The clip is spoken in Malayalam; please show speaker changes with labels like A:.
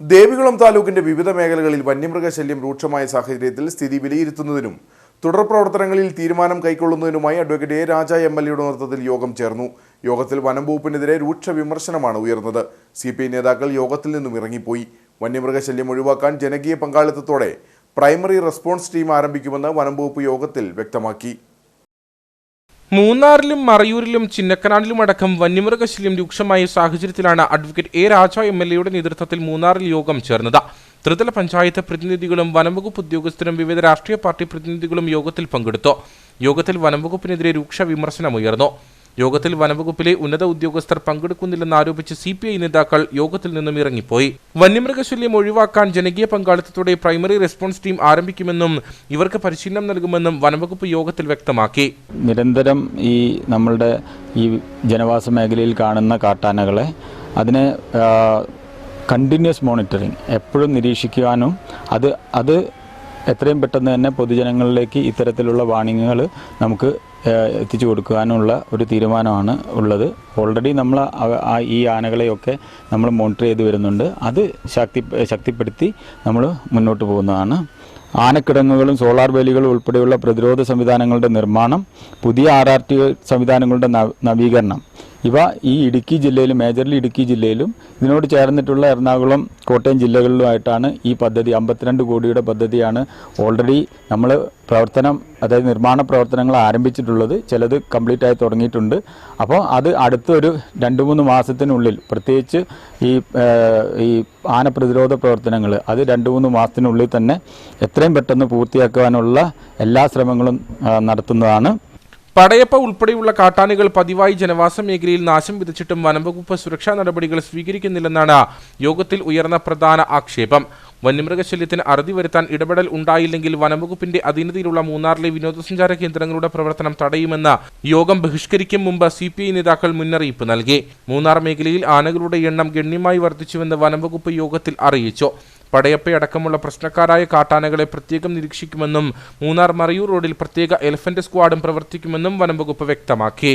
A: ദേവികുളം താലൂക്കിന്റെ വിവിധ മേഖലകളിൽ വന്യമൃഗശല്യം രൂക്ഷമായ സാഹചര്യത്തിൽ സ്ഥിതി വിലയിരുത്തുന്നതിനും തുടർ പ്രവർത്തനങ്ങളിൽ തീരുമാനം കൈക്കൊള്ളുന്നതിനുമായി advocate A Raja M L എയുടെ നേതൃത്വത്തിൽ യോഗം ചേർന്നു. യോഗത്തിൽ വനം വകുപ്പിനെതിരെ രൂക്ഷ വിമർശനമാണ് ഉയർന്നത്. സി പി ഐ നേതാക്കൾ യോഗത്തിൽ നിന്നും ഇറങ്ങിപ്പോയി. വന്യമൃഗശല്യം ഒഴിവാക്കാൻ ജനകീയ പങ്കാളിത്തത്തോടെ പ്രൈമറി റെസ്പോൺസ് ടീം ആരംഭിക്കുമെന്ന് വനം വകുപ്പ് യോഗത്തിൽ വ്യക്തമാക്കി.
B: മൂന്നാറിലും മറയൂരിലും ചിന്നക്കനാടിലും അടക്കം വന്യമൃഗശല്യം രൂക്ഷമായ സാഹചര്യത്തിലാണ് advocate A Raja M L എയുടെ നേതൃത്വത്തിൽ മൂന്നാറിൽ യോഗം ചേർന്നത്. ത്രിതല പഞ്ചായത്ത് പ്രതിനിധികളും വനംവകുപ്പ് ഉദ്യോഗസ്ഥരും വിവിധ രാഷ്ട്രീയ പാർട്ടി പ്രതിനിധികളും യോഗത്തിൽ പങ്കെടുത്തു. യോഗത്തിൽ വനംവകുപ്പിനെതിരെ രൂക്ഷ വിമർശനമുയർന്നു. യോഗത്തിൽ വനവകുപ്പിലെ ഉന്നത ഉദ്യോഗസ്ഥർ പങ്കെടുക്കുന്നില്ലെന്ന് ആരോപിച്ച് സി പി ഐ നേതാക്കൾ യോഗത്തിൽ നിന്നും ഇറങ്ങിപ്പോയി. വന്യമൃഗശല്യം ഒഴിവാക്കാൻ ജനകീയ പങ്കാളിത്തത്തോടെ പ്രൈമറി റെസ്പോൺസ് ടീം ആരംഭിക്കുമെന്നും ഇവർക്ക് പരിശീലനം നൽകുമെന്നും വനവകുപ്പ് യോഗത്തിൽ വ്യക്തമാക്കി.
C: നിരന്തരം ഈ നമ്മളുടെ ഈ ജനവാസ മേഖലയിൽ കാണുന്ന കാട്ടാനകളെ അതിനെ കണ്ടിന്യൂസ് മോണിറ്ററിങ് എപ്പോഴും നിരീക്ഷിക്കുവാനും അത് അത് എത്രയും പെട്ടെന്ന് തന്നെ പൊതുജനങ്ങളിലേക്ക് ഇത്തരത്തിലുള്ള വാണിങ്ങുകൾ നമുക്ക് എത്തിച്ചു കൊടുക്കാനുള്ള ഒരു തീരുമാനമാണ് ഉള്ളത്. ഓൾറെഡി നമ്മൾ ഈ ആനകളെയൊക്കെ നമ്മൾ മോണിറ്റർ ചെയ്ത് വരുന്നുണ്ട്. അത് ശക്തി ശക്തിപ്പെടുത്തി നമ്മൾ മുന്നോട്ട് പോകുന്നതാണ്. ആനക്കിടങ്ങുകളും സോളാർ വേലികളും ഉൾപ്പെടെയുള്ള പ്രതിരോധ സംവിധാനങ്ങളുടെ നിർമ്മാണം പുതിയ ആർ ആർ ടി സംവിധാനങ്ങളുടെ നവീകരണം. ഇവ ഈ ഇടുക്കി ജില്ലയിലും മേജർലി ഇടുക്കി ജില്ലയിലും ഇതിനോട് ചേർന്നിട്ടുള്ള എറണാകുളം കോട്ടയം ജില്ലകളിലുമായിട്ടാണ് ഈ പദ്ധതി. അമ്പത്തിരണ്ട് കോടിയുടെ പദ്ധതിയാണ് ഓൾറെഡി നമ്മൾ പ്രവർത്തനം അതായത് നിർമ്മാണ പ്രവർത്തനങ്ങൾ ആരംഭിച്ചിട്ടുള്ളത്. ചിലത് കംപ്ലീറ്റ് ആയി തുടങ്ങിയിട്ടുണ്ട്. അപ്പോൾ അത് അടുത്തൊരു രണ്ട് മൂന്ന് മാസത്തിനുള്ളിൽ പ്രത്യേകിച്ച് ഈ ഈ ആന പ്രതിരോധ പ്രവർത്തനങ്ങൾ അത് രണ്ട് മൂന്ന് മാസത്തിനുള്ളിൽ തന്നെ എത്രയും പെട്ടെന്ന് പൂർത്തിയാക്കുവാനുള്ള എല്ലാ ശ്രമങ്ങളും നടത്തുന്നതാണ്.
B: പടയപ്പ ഉൾപ്പെടെയുള്ള കാട്ടാനകൾ പതിവായി ജനവാസ മേഖലയിൽ നാശം വിതച്ചിട്ടും വനംവകുപ്പ് സുരക്ഷാ നടപടികൾ സ്വീകരിക്കുന്നില്ലെന്നാണ് യോഗത്തിൽ ഉയർന്ന പ്രധാന ആക്ഷേപം. വന്യമൃഗശല്യത്തിന് അറുതി വരുത്താൻ ഇടപെടൽ ഉണ്ടായില്ലെങ്കിൽ വനംവകുപ്പിന്റെ അധീനതയിലുള്ള മൂന്നാറിലെ വിനോദസഞ്ചാര കേന്ദ്രങ്ങളുടെ പ്രവർത്തനം തടയുമെന്ന് യോഗം ബഹിഷ്കരിക്കും മുമ്പ് സി പി ഐ നേതാക്കൾ മുന്നറിയിപ്പ് നൽകി. മൂന്നാർ മേഖലയിൽ ആനകളുടെ എണ്ണം ഗണ്യമായി വർദ്ധിച്ചുവെന്ന് വനംവകുപ്പ് യോഗത്തിൽ അറിയിച്ചു. പടയപ്പയടക്കമുള്ള പ്രശ്നക്കാരായ കാട്ടാനകളെ പ്രത്യേകം നിരീക്ഷിക്കുമെന്നും മൂന്നാർ മറയൂർ റോഡിൽ പ്രത്യേക എലഫന്റ് സ്ക്വാഡും പ്രവർത്തിക്കുമെന്നും വനംവകുപ്പ് വ്യക്തമാക്കി.